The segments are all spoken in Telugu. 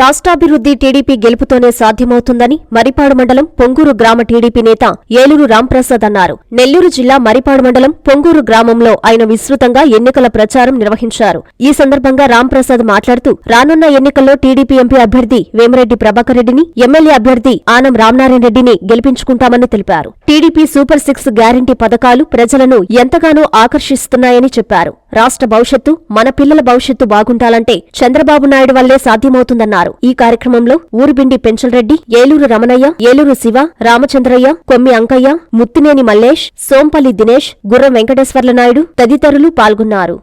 రాష్ట్రాభివృద్ధి టీడీపీ గెలుపుతోనే సాధ్యమవుతుందని మరిపాడు మండలం పొంగూరు గ్రామ టీడీపీ నేత ఏలూరు రాంప్రసాద్ అన్నారు. నెల్లూరు జిల్లా మరిపాడు మండలం పొంగూరు గ్రామంలో ఆయన విస్తృతంగా ఎన్నికల ప్రచారం నిర్వహించారు. ఈ సందర్భంగా రాంప్రసాద్ మాట్లాడుతూ రానున్న ఎన్నికల్లో టీడీపీ ఎంపీ అభ్యర్థి వేమిరెడ్డి ప్రభాకర్ రెడ్డిని ఎమ్మెల్యే అభ్యర్థి ఆనం రామనారాయణ రెడ్డిని గెలిపించుకుంటామని తెలిపారు. టీడీపీ సూపర్ సిక్స్ గ్యారంటీ పథకాలు ప్రజలను ఎంతగానో ఆకర్షిస్తున్నాయని చెప్పారు. రాష్ట్ర భవిష్యత్తు మన పిల్లల భవిష్యత్తు బాగుంటాలంటే చంద్రబాబు నాయుడు వల్లే సాధ్యమవుతుందన్నారు. ఈ కార్యక్రమంలో ఊరుబిండి పెంచలరెడ్డి ఏలూరు రమణయ్య ఏలూరు శివ రామచంద్రయ్య కొమ్మి అంకయ్య ముత్తినేని మల్లేష్ సోంపల్లి దినేష్ గుర్రం వెంకటేశ్వర్ల నాయుడు తదితరులు పాల్గొన్నారు.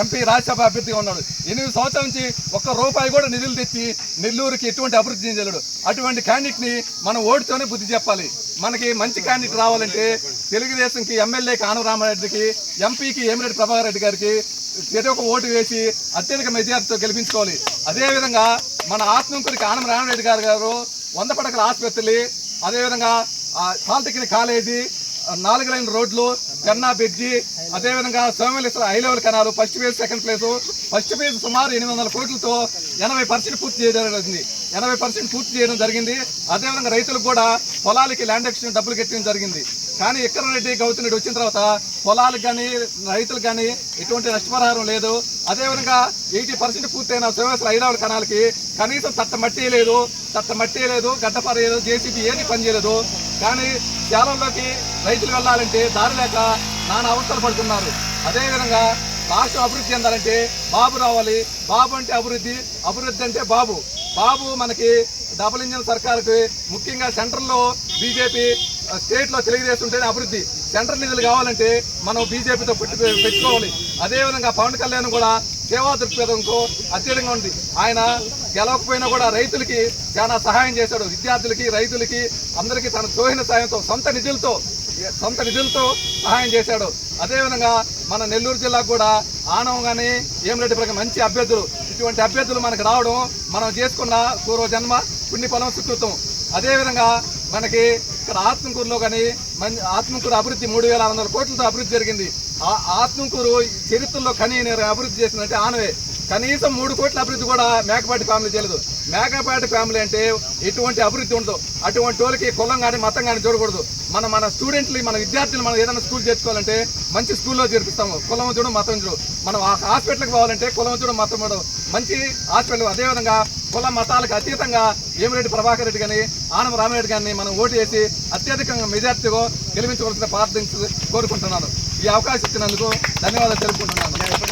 ఎంపీ రాజ్యసభ అభ్యర్థిగా ఉన్నాడు. ఎనిమిది సంవత్సరాల నుంచి ఒక్క రూపాయి కూడా నిధులు తెచ్చి నెల్లూరుకి ఎటువంటి అభివృద్ధి చేయలేడు అటువంటి క్యాండిడేట్ని మనం ఓటుతోనే బుద్ధి చెప్పాలి. మనకి మంచి క్యాండిడేట్ రావాలంటే తెలుగుదేశంకి ఎమ్మెల్యే కానరామారెడ్డికి ఎంపీకి ఏమిరెడ్డి ప్రభాకర్ రెడ్డి గారికి ప్రతి ఒక్క ఓటు వేసి అత్యధిక మెజార్టీతో గెలిపించుకోవాలి. అదేవిధంగా మన ఆత్మకూరికి ఆనం రామరెడ్డి గారు గారు వంద పడకల ఆసుపత్రి అదేవిధంగా పాలిటెక్నిక్ కాలేజీ నాలుగు లైన్ రోడ్లు పెన్నా బ్రిడ్జి అదేవిధంగా Someshwara high level canal first phase second phase first phase సుమారు ఎనిమిది వందల కోట్లతో ఎనభై పర్సెంట్ పూర్తి చేయడం జరిగింది. ఎనభై పర్సెంట్ పూర్తి చేయడం జరిగింది. అదేవిధంగా రైతులకు కూడా పొలాలకి ల్యాండ్ ఎక్స్చేంజ్ డబ్బులు కట్టడం జరిగింది. కానీ ఎక్కడ రెడ్డి గౌతమ్ రెడ్డి వచ్చిన తర్వాత పొలాలకు కానీ రైతులకు కానీ ఎటువంటి నష్టపరిహారం లేదు. అదేవిధంగా ఎయిటీ పర్సెంట్ పూర్తయిన సర్వేసులు హై కణాలకి కనీసం తట్ట మట్టి లేదు. తట్ట మట్టి లేదు గడ్డపార లేదు జేసీబీ ఏది పనిచేయలేదు కానీ శాలంలోకి రైతులు వెళ్ళాలంటే దారి లేక నానా అవసరం పడుతున్నారు. అదేవిధంగా రాష్ట్రం అభివృద్ధి చెందాలంటే బాబు రావాలి. బాబు అంటే అభివృద్ధి అభివృద్ధి అంటే బాబు. బాబు మనకి డబుల్ ఇంజిన్ సర్కార్కి ముఖ్యంగా సెంట్రల్లో బీజేపీ స్టేట్లో తెలుగుదేశం ఉంటేనే అభివృద్ధి. సెంట్రల్ నిధులు కావాలంటే మనం బీజేపీతో పెట్టి పెట్టుకోవాలి. అదేవిధంగా పవన్ కళ్యాణ్ కూడా సేవా దృక్పథంకు అత్యధికంగా ఉంది. ఆయన గెలవకపోయినా కూడా రైతులకి చాలా సహాయం చేశాడు. విద్యార్థులకి రైతులకి అందరికీ తన తోహిన సాయంతో సొంత నిధులతో సొంత నిధులతో సహాయం చేశాడు. అదేవిధంగా మన నెల్లూరు జిల్లాకు కూడా ఆనవం కానీ ఏమిరెడ్డి ప్రకారం మంచి అభ్యర్థులు. ఇటువంటి అభ్యర్థులు మనకు రావడం మనం చేసుకున్న పూర్వ జన్మ పుణ్యఫలం సుకృతం. అదేవిధంగా మనకి ఇక్కడ ఆత్మకూరులో కానీ మంచి ఆత్మకూరు అభివృద్ధి మూడు వేల ఆరు వందల కోట్లతో అభివృద్ధి జరిగింది. ఆ ఆత్మకూరు చరిత్రలో కనీ అభివృద్ధి చేసిందంటే ఆనవే. కనీసం మూడు కోట్ల అభివృద్ధి కూడా మేకపాటి ఫ్యామిలీ చేయలేదు. మేకపాటి ఫ్యామిలీ అంటే ఎటువంటి అభివృద్ధి ఉండదు. అటువంటి వాళ్ళకి కులం కానీ మతం కానీ చూడకూడదు. మన మన స్టూడెంట్లు మన విద్యార్థులు మనం ఏదైనా స్కూల్ చేర్చుకోవాలంటే మంచి స్కూల్లో చేర్పిస్తాము. కులం చూడు మతం చూడు. మనం ఆ హాస్పిటల్కి పోవాలంటే కులం చూడు మతం చూడు. మంచి హాస్పిటల్ అదేవిధంగా కుల మతాలకు అతీతంగా ఏమిరెడ్డి ప్రభాకర్ రెడ్డి కానీ ఆనం రామిరెడ్డి గారిని మనం ఓటు వేసి అత్యధికంగా మెజార్టీగా గెలిపించవలసిన ప్రార్థించి కోరుకుంటున్నాను. ఈ అవకాశం ఇచ్చినందుకు ధన్యవాదాలు తెలుపుకుంటున్నాను.